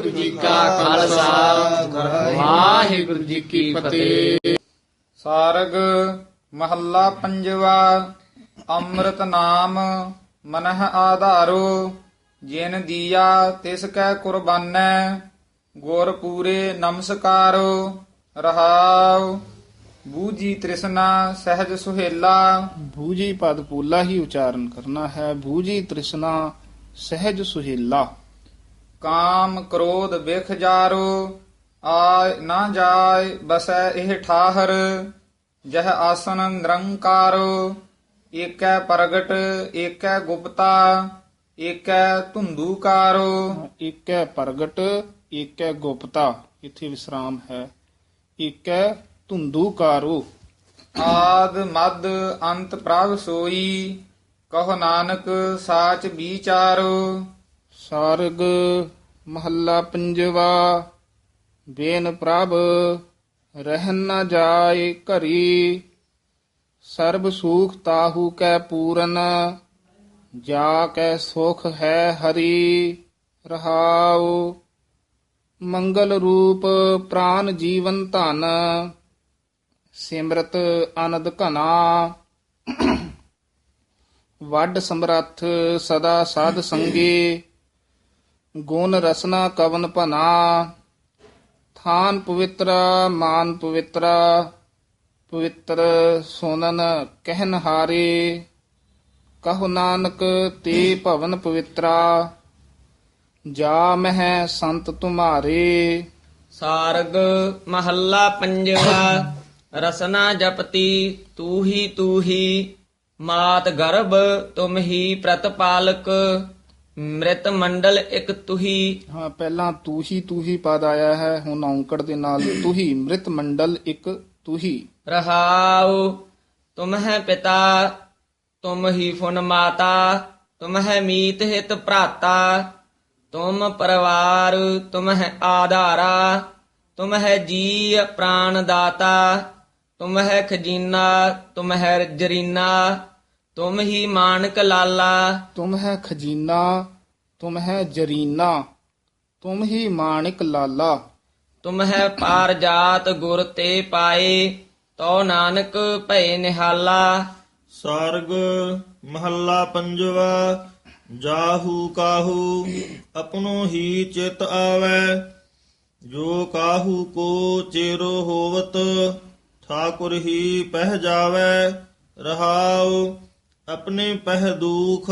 ਵਾਹਿਗੁਰੂ ਜੀ ਕਾ ਖਾਲਸਾ। ਵਾਹਿਗੁਰੂ ਜੀ ਕੀ ਫਤਿਹ। ਸਾਰਗ ਮਹੱਲਾ ਪੰਜਵਾ ਅੰਮ੍ਰਿਤ ਨਾਮ ਮਨਹ ਆਧਾਰੋ ਜਿਨ ਦੀਆ ਤਿਸ ਕੈ ਕੁਰਬਾਨੈ ਗੁਰ ਪੂਰੇ ਨਮਸਕਾਰੋ ਰਹਾਉ। ਬੂਜੀ ਤ੍ਰਿਸ਼ਨਾ ਸਹਿਜ ਸੁਹੇਲਾ। ਬੂਜੀ ਪਦ ਪੂਲਾ ਹੀ ਉਚਾਰਨ ਕਰਨਾ ਹੈ। ਬੂਜੀ ਤ੍ਰਿਸ਼ਨਾ ਸਹਿਜ ਸੁਹੇਲਾ। ਕਾਮ ਕ੍ਰੋਧ ਵਿਖ ਜਾਰੋ ਆਇ ਨਾ ਜਾਏ ਬਸੈ ਇਹ ਠਾਹਰ ਜਹ ਆਸਨ ਨਿਰੰਕਾਰੋ ਏਕੈ ਪ੍ਰਗਟ ਏਕੈ ਗੁਪਤਾ ਏਕੈ ਧੁੰਦੂਕਾਰੋ। ਏਕੈ ਪ੍ਰਗਟ ਏਕੈ ਗੁਪਤਾ ਇੱਥੇ ਵਿਸਰਾਮ ਹੈ। ਏਕੈ ਧੁੰਦੂਕਾਰੋ। ਆਦ ਮਦ ਅੰਤ ਪ੍ਰਭ ਸੋਈ ਕਹੋ ਨਾਨਕ ਸਾਚ ਵਿਚਾਰੋ। ਸਾਰਗ ਮਹੱਲਾ ਪੰਜਵਾ, ਬੇਨ ਪ੍ਰਭ ਰਹਿਨ ਨਾ ਜਾਏ ਘਰੀ, ਸਰਬ ਸੁਖ ਤਾਹੂ ਕੈ ਪੂਰਨ, ਜਾ ਕੈ ਸੁਖ ਹੈ ਹਰੀ, ਰਹਾਉ। ਮੰਗਲ ਰੂਪ ਪ੍ਰਾਨ ਜੀਵਨ ਧਨ, ਸਿਮਰਤ ਅਨੰਦ ਘਨਾ। ਵੱਡ ਸਮਰੱਥ ਸਦਾ ਸਾਧ ਸੰਗੀ ਗੁਣ ਰਸਨਾ ਕਵਨ ਭਨਾ, ਥਾਨ ਪਵਿੱਤਰਾ, ਮਾਨ ਪਵਿੱਤਰਾ, ਪਵਿੱਤਰ ਸੋਨਨ ਕਹਿਨ ਹਾਰੇ, ਕਹੋ ਨਾਨਕ ਤੇ ਭਵਨ ਪਵਿੱਤਰਾ, ਜਾ ਮਹਿ ਸੰਤ ਤੁਮਾਰੇ। ਸਾਰਗ ਮਹੱਲਾ ਪੰਜਵਾ, ਰਸਨਾ ਜਪਤੀ ਤੂ ਹੀ ਤੂ ਹੀ ਮਾਤ ਗਰਭ ਤੁਮ ਹੀ ਪ੍ਰਤਪਾਲਕ ਮ੍ਰਿਤ ਮੰਡਲ ਇਕ ਤੁਹੀ। ਹਾਂ ਪਹਿਲਾਂ ਤੂ ਹੀ ਤੂ ਹੀ ਪਦ ਆਇਆ ਹੈ ਹੁਣ ਔਂਕੜ ਦੇ ਨਾਲ ਤੂ ਹੀ ਮ੍ਰਿਤ ਮੰਡਲ ਇੱਕ ਤੂ ਹੀ ਰਹਾਉ ਤੁਮ ਹੈ ਪਿਤਾ ਤੁਮ ਹੀ ਫੁਨ ਮਾਤਾ ਤੁਮ ਹੈ ਮੀਤ ਹਿਤ ਭਰਾਤਾ ਤੁਮ ਪਰਿਵਾਰ ਤੁਮ ਹੈ ਆਧਾਰਾ ਤੁਮ ਹੈ ਜੀ ਪ੍ਰਾਨ ਦਾਤਾ ਤੁਮ ਹੈ ਖਜ਼ੀਨਾ ਤੁਮ ਹੈ ਜਰੀਨਾ। ਤੁਮ ਹੀ ਮਾਨਕ ਲਾਲਾ। ਤੁਮ ਹੈ ਖਜ਼ੀਨਾ ਤੁਮ ਹੈ ਜਰੀਨਾ ਤੁਮ ਹੀ ਮਾਣਿਕ ਲਾਲਾ। ਤੁਮ ਹੈ ਪਾਰ ਜਾਤ ਗੁਰ ਤੇ ਪਾਏ ਤੋ ਨਾਨਕ ਭਏ ਨਿਹਾਲਾ। ਸਾਰਗ ਮਹੱਲਾ ਪੰਜਵਾ ਜਾਹੂ ਕਾਹੂ ਆਪਣੋ ਹੀ ਚਿਤ ਆਵੈ। ਜੋ ਕਾਹੂ ਕੋ ਚੇਰੋ ਹੋਵਤ ਠਾਕੁਰ ਹੀ ਪਹਿ ਜਾਵੈ। ਰਹਾਉ ਆਪਣੇ ਪਹਿ ਦੁਖ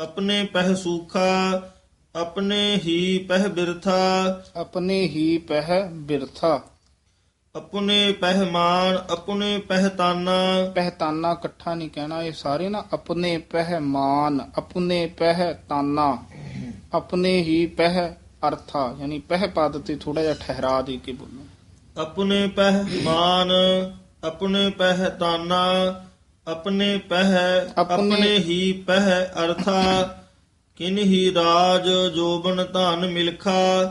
ਆਪਣੇ ਪਹਿ ਸੁਖਾ ਆਪਣੇ ਹੀ ਪਹਿ ਬਿਰਥਾ। ਆਪਣੇ ਹੀ ਪਹਿ ਬਿਰਥਾ। ਆਪਣੇ ਪਹਿਮਾਨ ਆਪਣੇ ਪਹਿਤਾਨਾ ਪਹਿਤਾਨਾ ਇਕੱਠਾ ਨਹੀਂ ਕਹਿਣਾ ਇਹ ਸਾਰੇ ਨਾ। ਆਪਣੇ ਪਹਿਮਾਨ ਆਪਣੇ ਪਹਿਤਾਨਾ ਆਪਣੇ ਹੀ ਪਹਿ ਅਰਥਾ ਯਾਨੀ ਪਹਿ ਪਦ ਤੇ ਥੋੜਾ ਜਿਹਾ ਠਹਿਰਾ ਦੇ ਕੇ ਬੋਲੋ। ਆਪਣੇ ਪਹਿਮਾਨ ਆਪਣੇ ਪਹਿਤਾਨਾ ਆਪਣੇ ਪਹਿ ਆਪਣੇ- ਹੀ ਪਹਿ ਅਰਥਾ ਕਿਨ ਹੀ ਰਾਜ ਜੋਬਨ ਧਨ ਮਿਲਖਾ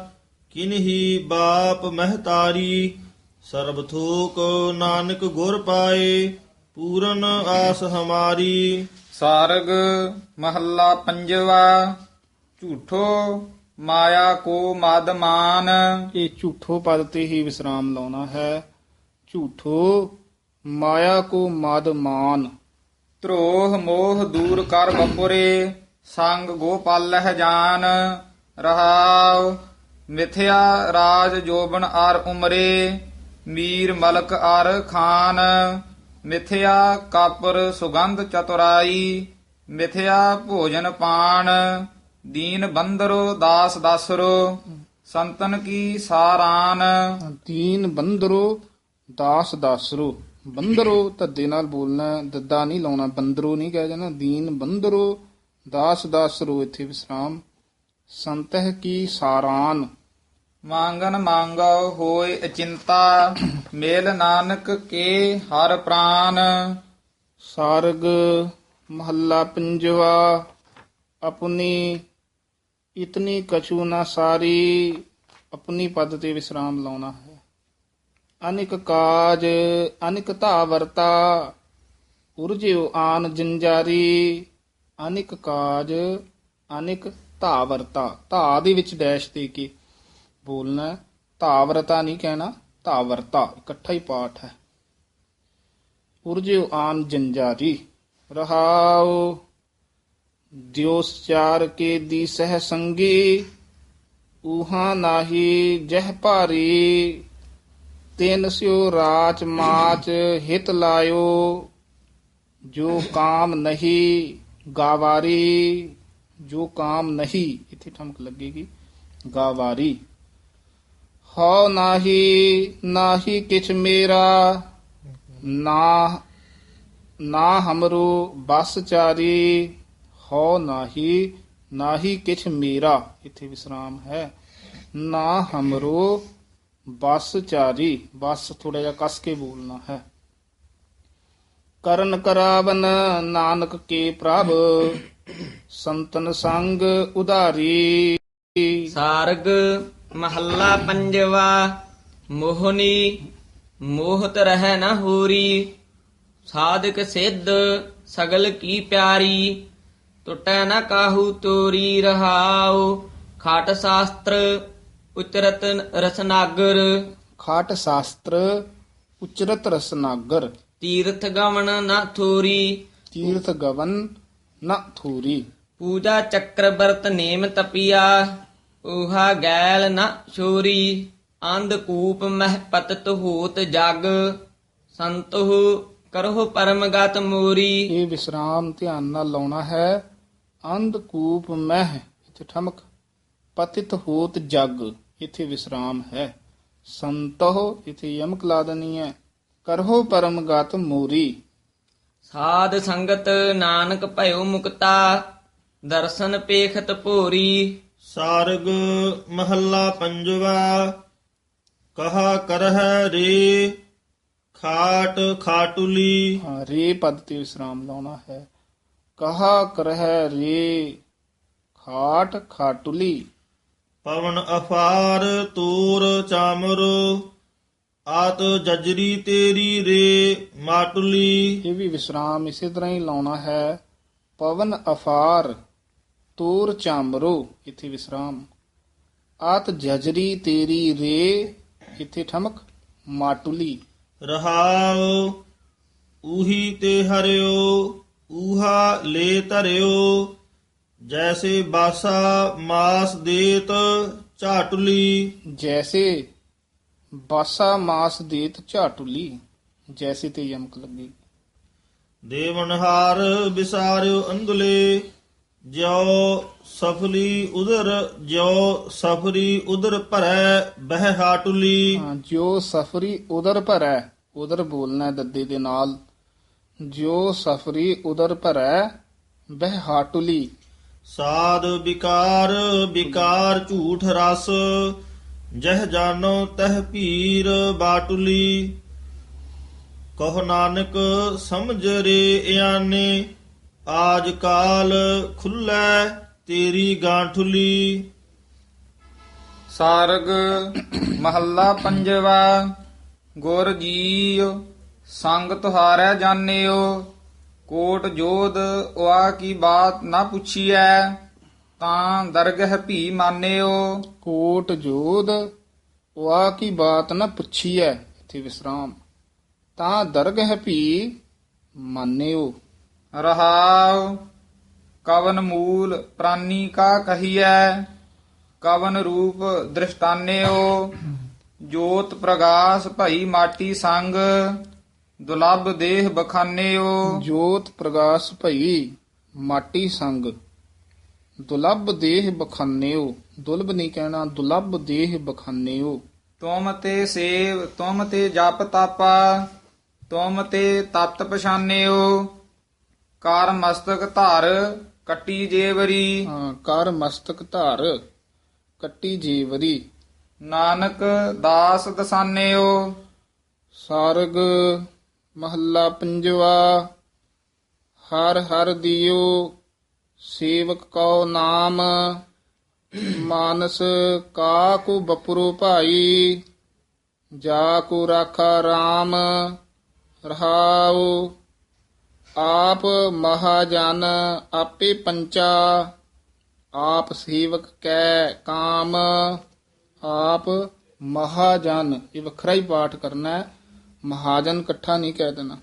ਕਿਨ ਹੀ ਬਾਪ ਮਹਤਾਰੀ ਸਰਬ ਥੋਕ ਨਾਨਕ ਗੁਰ ਪਾਏ ਪੂਰਨ ਆਸ ਹਮਾਰੀ। ਸਾਰਗ ਮਹੱਲਾ ਪੰਜਵਾ ਝੂਠੋ ਮਾਇਆ ਕੋ ਮਦ ਮਾਨ। ਇਹ ਝੂਠੋ ਪਦ ਤੇ ਹੀ ਵਿਸਰਾਮ ਲਾਉਣਾ ਹੈ। ਝੂਠੋ ਮਾਇਆ ਕੋ ਮਦ ਮਾਨ, ਧਰੋਹ ਮੋਹ ਦੂਰ ਕਰ ਬਪੁਰੇ, ਸੰਗ ਗੋਪਾਲਹਿ ਜਾਨ, ਰਹਾਉ ਮਿਥਿਆ ਰਾਜ ਜੋਬਨ ਆਰ ਉਮਰੇ, ਮੀਰ ਮਲਕ ਆਰ ਖਾਨ, ਮਿਥਿਆ ਕਾਪਰ ਸੁਗੰਧ ਚਤੁਰਾਈ, ਮਿਥਿਆ ਭੋਜਨ ਪਾਣ ਦੀਨ ਬੰਦਰੋ ਦਾਸ ਦਸਰੋ, ਸੰਤਨ ਕੀ ਸਾਰਾਨ। ਦੀਨ ਬੰਦਰੋ ਦਾਸ ਦਾਸਰੋ। ਬੰਦਰੋ ਧੱਦੇ ਨਾਲ ਬੋਲਣਾ ਦੱਦਾ ਨਹੀਂ ਲਾਉਣਾ ਬੰਦਰੋ ਨਹੀਂ ਕਹਿ ਜਾਣਾ ਦੀਨ ਬੰਦਰੋ ਦਾਸ ਦਾਸਰੋ ਇੱਥੇ ਵਿਸਰਾਮ। ਸੰਤਹ ਕੀ ਸਾਰਾਨ? ਮੰਗਨ ਮੰਗੋ ਹੋਏ ਅਚਿੰਤਾ ਮੇਲ ਨਾਨਕ ਕੇ ਹਰ ਪ੍ਰਾਨ। ਸਾਰਗ ਮਹੱਲਾ ਪੰਜਵਾ ਆਪਣੀ ਇਤਨੀ ਕਛੂ ਨਾ ਸਾਰੀ ਆਪਣੀ ਪਦ ਤੇ ਵਿਸਰਾਮ ਲਾਉਣਾ ਅਨਿਕ ਕਾਜ, ਅਨਿਕ ਧਾਵਰਤਾ ਵਰਤਾ ਆਨ ਜੰਜਾਰੀ, ਅਨਿਕ ਕਾਜ, ਅਨਿਕ ਧਾਵਰਤਾ। ਧਾ ਦੇ ਵਿੱਚ ਡੈਸ਼ ਦੇ ਕੇ? ਬੋਲਣਾ ਧਾਵਰਤਾ ਨਹੀਂ ਕਹਿਣਾ, ਧਾਵਰਤਾ। ਇਕੱਠਾ ਹੀ ਪਾਠ ਹੈ। ਉਰਜਿਉ ਆਨ ਜੰਜਾਰੀ। ਰਹਾਉ ਦਿਓਸ ਕੇ ਦੀ ਸਹਿ ਸੰਗੀ ਉਹਾ ਨਾਹੀ ਜਹ ਭਾਰੀ। ਤਿੰਨ ਸਿਓ ਰਾਚ ਮਾਚ ਹਿਤ ਲਾਇਓ, ਜੋ ਕਾਮ ਨਹੀਂ ਗਾਵਾਰੀ, ਜੋ ਕਾਮ ਨਹੀਂ, ਇੱਥੇ ਠਮਕ ਲੱਗੇਗੀ, ਗਾਵਾਰੀ। ਹਉ ਨਾਹੀ ਨਾਹੀ ਕਿਛ ਮੇਰਾ ਨਾ ਨਾ ਹਮਰੋ ਬਸ ਚਾਰੀ, ਹਉ ਨਾਹੀ ਨਾਹੀ ਕਿਛ ਮੇਰਾ, ਇੱਥੇ ਵਿਸਰਾਮ ਹੈ। ਨਾ ਹਮਰੋ ਬਸ ਚਾਰੀ, ਬਸ ਥੋੜਾ ਜਿਹਾ ਕਸ ਕੇ ਬੋਲਣਾ ਹੈ। ਕਰਨ ਕਰਾਵਨ ਨਾਨਕ ਕੇ ਪ੍ਰਭ, ਸੰਤਨ ਸੰਗ ਉਧਾਰੀ। ਸਾਰਗ ਮਹੱਲਾ ਪੰਜਵਾ, ਮੋਹਨੀ, ਮੋਹਤ ਰਹਿ ਨਾ ਹੋਰੀ। ਸਾਧਕ ਸਿੱਧ, ਸਗਲ ਕੀ ਪਿਆਰੀ, ਟੁੱਟੈ ਨਾ ਕਾਹੂ ਤੋਰੀ ਰਹਾਉ। ਖਾਟ ਸ਼ਾਸਤਰ ਉਚਰਤ ਰਸਨਾਗਰ। ਖਾਟ ਸ਼ਾਸਤਰ ਉਚਰਤ ਰਸਨਾਗਰ। ਤੀਰਥ ਗਮਨ ਨ ਥੋਰੀ। ਤੀਰਥ ਗਵਨ ਨ ਥੂਰੀ। ਪੂਜਾ ਚੱਕਰ ਵਰਤ ਨੇਮ ਤਪਿਆ ਉਹਾ ਗੈਲ ਨ ਛੋਰੀ। ਅੰਧ ਕੂਪ ਮਹਿ ਪਤਤ ਹੋਤ ਜਗ। ਸੰਤਹੁ ਕਰਹੁ ਪਰਮਗਤ ਮੋਰੀ। ਇਹ ਵਿਸਰਾਮ ਧਿਆਨ ਨਾਲ ਲਾਉਣਾ ਹੈ। ਅੰਧਕੂਪ ਮਹਿ ਇੱਥੇ ਠਮਕ ਪਤਿਤ ਹੋਤ ਜਗ। ਇੱਥੇ ਵਿਸਰਾਮ ਹੈ। ਸੰਤੋ ਇੱਥੇ ਯਮਕ ਲਾ ਦੇਣੀ ਹੈ। ਕਰਹੋ ਪਰਮਗਤ ਮੋਰੀ। ਸਾਧ ਸੰਗਤ ਨਾਨਕ ਭਇਓ ਮੁਕਤਾ ਦਰਸ਼ਨ ਪੇਖਤ ਭੋਰੀ। ਸਾਰਗ ਮਹੱਲਾ ਪੰਜਵਾ ਕਹਾ ਕਰਹਿ ਰੇ ਖਾਟ ਖਾਟੁਲੀ। ਹਾਂ, ਰੇ ਪਦ ਤੇ ਵਿਸਰਾਮ ਲਾਉਣਾ ਹੈ। ਕਹਾ ਕਰਹਿ ਰੇ ਖਾਟ ਖਾਟੁਲੀ। ਪਵਨ ਅਫਾਰ ਤੂਰ ਚਾਮਰ ਆਤ ਜਜਰੀ ਤੇਰੀ ਰੇ ਮਾਟੁਲੀ। ਇਹ ਵੀ ਵਿਸਰਾਮ ਇਸੇ ਤਰ੍ਹਾਂ ਹੀ ਲਾਉਣਾ ਹੈ। ਪਵਨ ਅਫਾਰ ਤੂਰ ਚਾਮਰੋ ਇੱਥੇ ਵਿਸਰਾਮ। ਆਤ ਜਜਰੀ ਤੇਰੀ ਰੇ ਇੱਥੇ ਠਮਕ ਮਾਟੁਲੀ। ਰਹਾਉ ਊਹੀ ਤੇ ਹਰਿਓ ਊਹਾ ਲੈ ਧਰਿਓ। ਜੈਸੇ ਬਾਸਾ ਮਾਸ ਦੇਤ ਝਾਟੁਲੀ। ਜੈਸੇ ਬਾਸਾ ਮਾਸ ਦੇਤ ਝਾਟੁਲੀ ਜੈਸੇ ਤੇ ਯਮਕ ਲੱਗੀ। ਦੇਵਨਹਾਰ ਵਿਸਾਰਿਓ ਅੰਗਲੇ ਜਿਉ ਸਫਲੀ ਉਦਰ ਜਿਉ ਸਫਰੀ ਉਦਰ ਭਰੈ ਬਹਿ ਹਾਟੁਲੀ। ਹਾਂ, ਜੋ ਸਫਰੀ ਉਦਰ ਭਰੈ ਉਦਰ ਬੋਲਣਾ ਹੈ ਦੱਦੇ ਦੇ ਨਾਲ। ਜੋ ਸਫਰੀ ਉਦਰ ਭਰੈ ਬਹਿ ਹਾਟੁਲੀ। ਸਾਧ ਵਿਕਾਰ ਵਿਕਾਰ ਝੂਠ ਰਸ, ਜਹ ਜਾਨੋ ਤਹ ਪੀਰ ਬਾਟੁਲੀ। ਕਹ ਨਾਨਕ, ਸਮਝ ਰੇ ਇਆਨੇ, ਆਜ ਕਾਲ ਖੁੱਲੈ ਤੇਰੀ ਗਾਂਠੁਲੀ। ਸਾਰਗ ਮਹੱਲਾ ਪੰਜਵਾ, ਗੁਰ ਜੀਉ, ਸੰਗ ਤੁਹਾਰੈ ਜਾਣਿਓ। ਕੋਟ ਜੋਧ ਉਆ ਕੀ ਬਾਤ ਨਾ ਪੁੱਛੀਐ ਤਾਂ ਦਰਗਹ ਭੀ ਮਾਨਿਓ। ਕੋਟ ਜੋਧ ਵਾ ਕੀ ਬਾਤ ਨਾ ਪੁੱਛੀਐ ਇਥੇ ਵਿਸਰਾਮ। ਤਾਂ ਦਰਗਹ ਭੀ ਮੰਨਿਓ। ਰਹਾਉ ਕਵਨ ਮੂਲ ਪ੍ਰਾਨੀ ਕਾ ਕਹੀਐ ਕਵਨ ਰੂਪ ਦ੍ਰਿਸ਼ਟਾਨਿਓ। ਜੋਤ ਪ੍ਰਗਾਸ ਭਈ ਮਾਟੀ ਸੰਗ ਦੁਲੱਭ ਦੇਹ ਬਖਾਨਿਓ। ਜੋਤ ਪ੍ਰਗਾਸ ਭਈ ਮਾਟੀ ਸੰਗ। ਦੁਲੱਭ ਦੇਹ ਬਖਾਨਿਓ ਦੁਲਬ ਨਹੀਂ ਕਹਿਣਾ ਦੁਲੱਭ ਦੇਹ ਬਖਾਨਿਓ। ਤੁਮ ਤੇ ਸੇਵ ਤੁਮ ਤੇ ਜਪ ਤਾਪਾ ਤੁਮ ਤੇ ਤਤ ਪਛਾਨਿਓ। ਕਾਰ ਮਸਤਕ ਧਰ ਕੱਟੀ ਜੇਵਰੀ। ਹਾਂ, ਕਰ ਮਸਤਕ ਧਾਰ ਕੱਟੀ ਜੀਵਰੀ। ਨਾਨਕ ਦਾਸ ਦਸਾਨਿਓ। ਸਾਰਗ ਮਹੱਲਾ ਪੰਜਵਾ, ਹਰ ਹਰ ਦਿਓ, ਸੇਵਕ ਕਉ ਨਾਮ, ਮਾਨਸ ਕਾ ਕੋ ਬਪੁਰੋ ਭਾਈ, ਜਾ ਕੋ ਰਾਖਾ RAM ਰਹਾਉ, ਆਪ ਮਹਾਜਨ ਆਪੇ ਪੰਚਾ, ਆਪ ਸੇਵਕ ਕੈ ਕਾਮ, ਆਪ ਮਹਾਜਨ। ਇਹ ਵੱਖਰਾ ਹੀ ਪਾਠ ਕਰਨਾ ਹੈ। ਮਹਾਜਨ ਇਕੱਠਾ ਨਹੀਂ ਕਹਿ ਦੇਣਾ।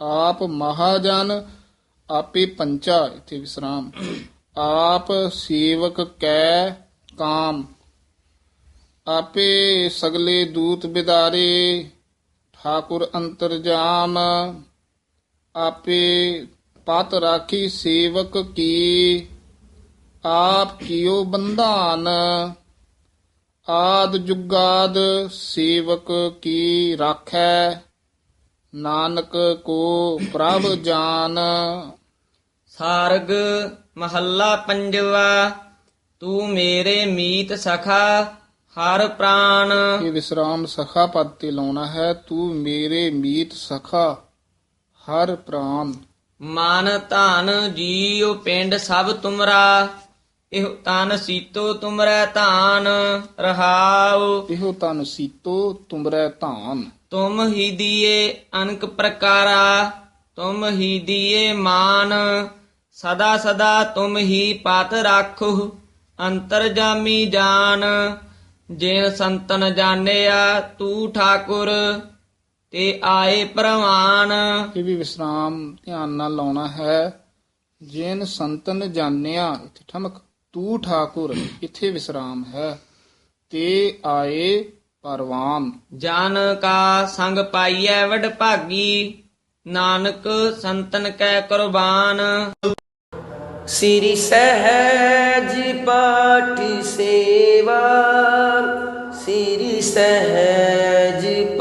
ਆਪ ਮਹਾਜਨ ਆਪੇ ਪੰਚਾ, ਇਥੇ ਵਿਸਰਾਮ। ਆਪ ਸੇਵਕ ਕੈ ਕਾਮ। ਆਪੇ ਸਗਲੇ ਦੂਤ ਬਿਦਾਰੇ, ਠਾਕੁਰ ਅੰਤਰਜਾਮ ਆਪੇ ਪਤ ਰਾਖੀ ਸੇਵਕ ਕੀ, ਆਪ ਕੀਓ ਬੰਧਾਨ। ਆਦ ਜੁਗਾਦ ਸੇਵਕ ਕੀ ਰਾਖੈ? ਨਾਨਕ ਕੋ ਪ੍ਰਭ ਜਾਨ। ਸਾਰਗ ਮਹੱਲਾ ਪੰਜਵਾ ਤੂੰ ਮੇਰੇ ਮੀਤ ਸਖਾ ਹਰ ਪ੍ਰਾਨ। ਇਹ ਵਿਸਰਾਮ ਸਖਾ ਪਦ ਤੇ ਲਾਉਣਾ ਹੈ ਤੂੰ ਮੇਰੇ ਮੀਤ ਸਖਾ ਹਰ ਪ੍ਰਾਨ। ਮਨ ਧਨ ਜੀਉ ਪਿੰਡ ਸਭ ਤੁਮਰਾ ਇਹ ਤਨ ਸੀਤੋ ਤੁਮਰੈ ਧਾਨ ਰਹਾਉ। ਇਹੋ ਤਨ ਸੀਤੋ ਤੁਮਰੈ ਧਾਨ। ਤੁਮ ਹੀ ਦੀਏ ਅਨਕ ਪ੍ਰਕਾਰਾ ਤੁਮ ਹੀ ਦੀਏ ਮਾਨ। ਸਦਾ ਸਦਾ ਤੁਮ ਹੀ ਪਤ ਰਾਖੋ ਅੰਤਰਜਾਮੀ ਜਾਨ। ਜਿਨ ਸੰਤਨ ਜਾਣਿਆ ਤੂੰ ਠਾਕੁਰ ਤੇ ਆਏ ਪ੍ਰਵਾਨ। ਇਹ ਵੀ ਵਿਸਰਾਮ ਧਿਆਨ ਨਾਲ ਲਾਉਣਾ ਹੈ। ਜਿਨ ਸੰਤਨ ਜਾਣਿਆ ਇੱਥੇ ਠਮਕ। ਤੂੰ ਠਾਕੁਰ ਇੱਥੇ ਵਿਸਰਾਮ ਹੈ? ਤੇ ਆਏ ਪਰਵਾਨ। ਜਨ ਕਾ ਸੰਗ ਪਾਈਐ ਵਡ ਭਾਗੀ ਨਾਨਕ ਸੰਤਨ ਕੈ ਕੁਰਬਾਨ। ਸ੍ਰੀ ਸਹਿਜ ਪਾਠ ਸੇਵਾ ਸ੍ਰੀ ਸਹਿਜ